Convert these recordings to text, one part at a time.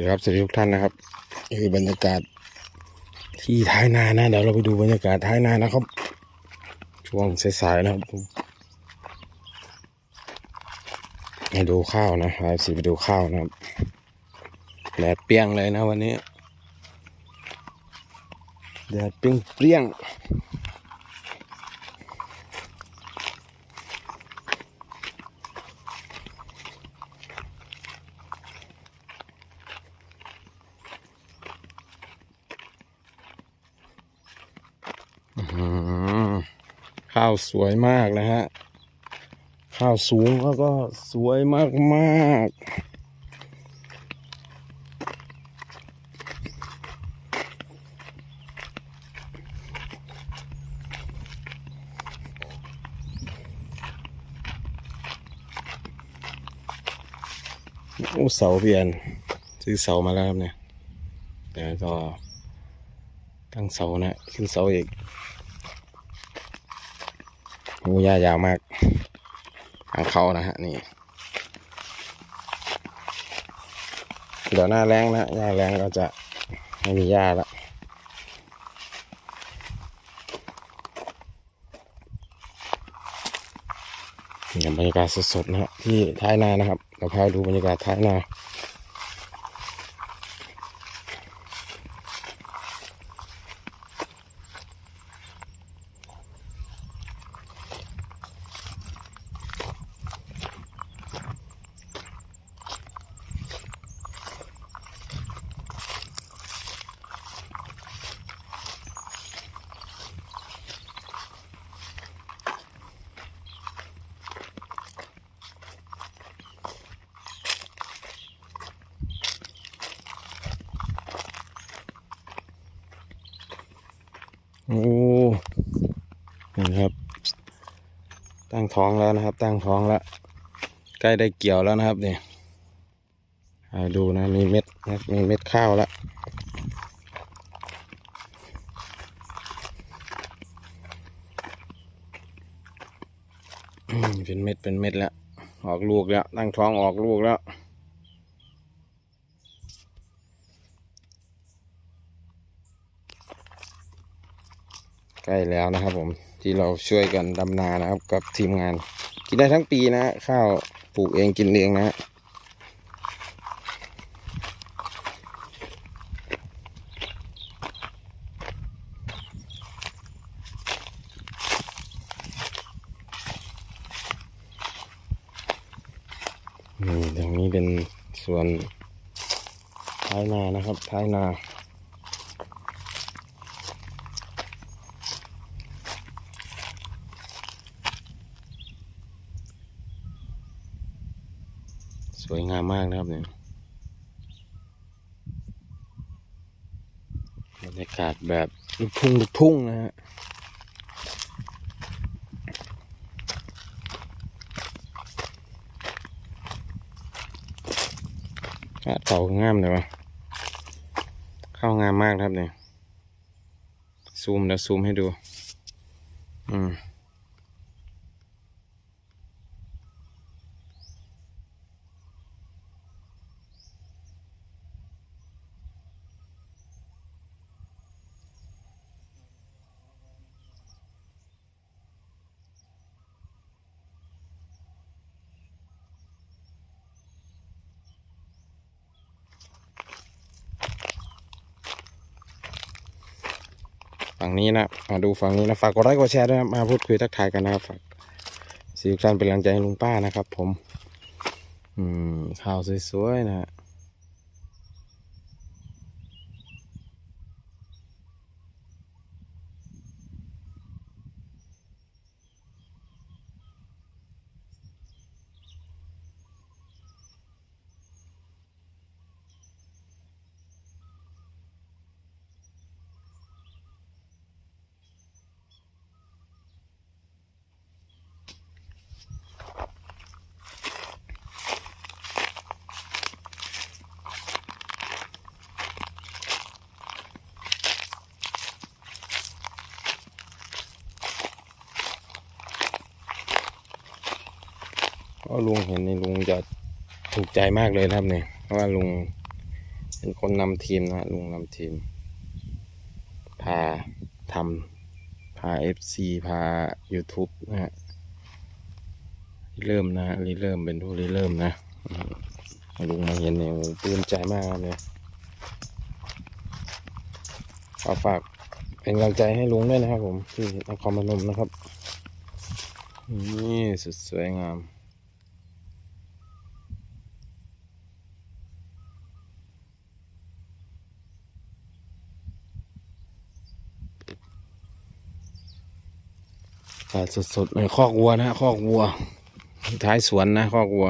ดีครับสวัสดีทุกท่านนะครับนี่คือบรรยากาศที่ท้ายนานะเดี๋ยวเราไปดูบรรยากาศท้ายนานะครับ ช่วงสายๆนะครับให้ดูข้าวนะเราสิไปดูข้าวนะครับแดดเปรี้ยงเลยนะวันนี้แดดเปรี้ยงเปรี้ยง ข้าวสวยมากนะฮะ ข้าวสูงแล้วก็สวยมากมากโอ้เสาเปลี่ยนซื้อเสามาแล้วครับเนี่ยแต่ก็ตั้งเสานะ ขึ้นเสาอีก โอ้ย่ายาวมากทางเขานะฮะนี่เดี๋ยวหน้าแรงนะหญ้าแรงก็จะไม่มีหญ้าละบรรยากาศสดๆนะฮะที่ท้ายนานะครับเราพาดูบรรยากาศท้ายนา โอ้นี่นะครับ ตั้งท้องแล้วนะครับ ตั้งท้องแล้ว ใกล้ได้เกี่ยวแล้วนะครับเนี่ยดูนะมีเม็ดนะมีเม็ดข้าวแล้วเป็นเม็ดเป็นเม็ดแล้ว ออกลูกแล้ว ตั้งท้องออกลูกแล้ว ใกล้แล้วนะครับ ผมที่เราช่วยกันดำนานะครับ กับทีมงาน กินได้ทั้งปีนะข้าวปลูกเองกินเองนะนี่ตรงนี้เป็นส่วนท้ายนานะครับ ท้ายนา สวยงามมากนะครับเนี่ยบรรยากาศแบบลูกทุ่งลูกทุ่งนะฮะเต่างามเลยวะเข้างามมากครับเนี่ยซูมแล้วซูมให้ดู อืม ฝั่งนี้นะมาดูฝั่งนี้นะฝากกดไลค์กดแชร์ด้วยนะมาพูดคุยทักทายกันนะครับฝากสีทุกท่านเป็นกำลังใจให้ลุงป้านะครับ ผม อืมข่าวสวยๆนะฮะ ก็ลุงเห็นในลุงจะถูกใจมากเลยนะครับเนี่ยเพราะว่าลุงเป็นคนนำทีมนะฮะลุงนำทีม พาทำพาเอฟซีพา YouTube นะฮะเริ่มนะริเริ่มเป็นผู้ริเริ่มนะลุงมาเห็นเนี่ยปลื้มใจมากเนี่ยขอฝากเป็นกำลังใจให้ลุงด้วยนะครับผมที่นครพนมนะครับ นี่สุดสวยงาม ถ่ายสดๆในคอกวัวนะฮะคอกวัว ท้ายสวนนะคอกวัว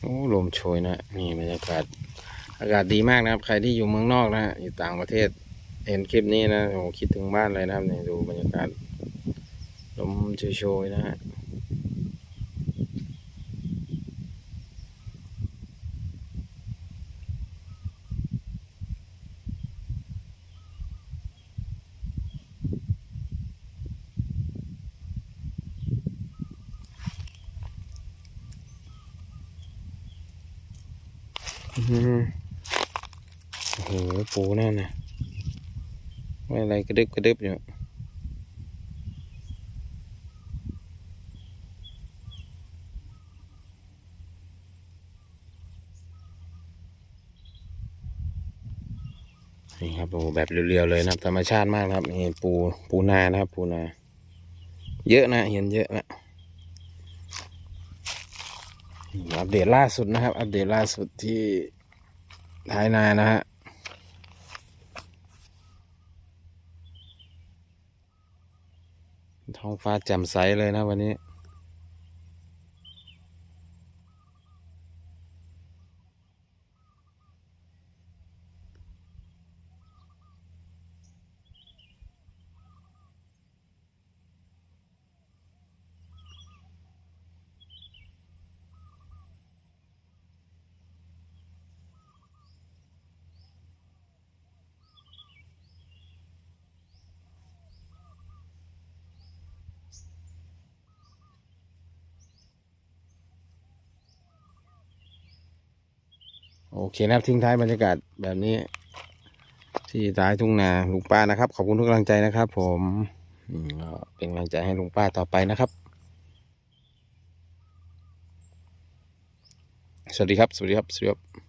โอ้ลมโชยนะนี่บรรยากาศอากาศดีมากนะครับ ใครที่อยู่เมืองนอกนะอยู่ต่างประเทศ เห็นคลิปนี้นะโอ้คิดถึงบ้านเลยนะครับนี่ดูบรรยากาศลมโชยๆนะฮะอือหือโอ้โหปูนั่นนะ ไม่อะไรกระดึบกระดึบอยู่นี่ครับโอ้แบบเรียวๆเลยนะครับธรรมชาติมากนะครับนี่ปูปูนานะครับปูนา เยอะนะเห็นเยอะนะอัปเดตล่าสุดนะครับ อัปเดตล่าสุดที่ท้ายนานะฮะ ท้องฟ้าแจ่มใสเลยนะวันนี้ โอเคนะครับทิ้งท้ายบรรยากาศแบบนี้ ที่ท้ายทุ่งนาลุงป้านะครับ ขอบคุณทุกกำลังใจนะครับ ผมเป็นกำลังใจให้ลุงป้าต่อไปนะครับ สวัสดีครับ สวัสดีครับสวัสดีครับ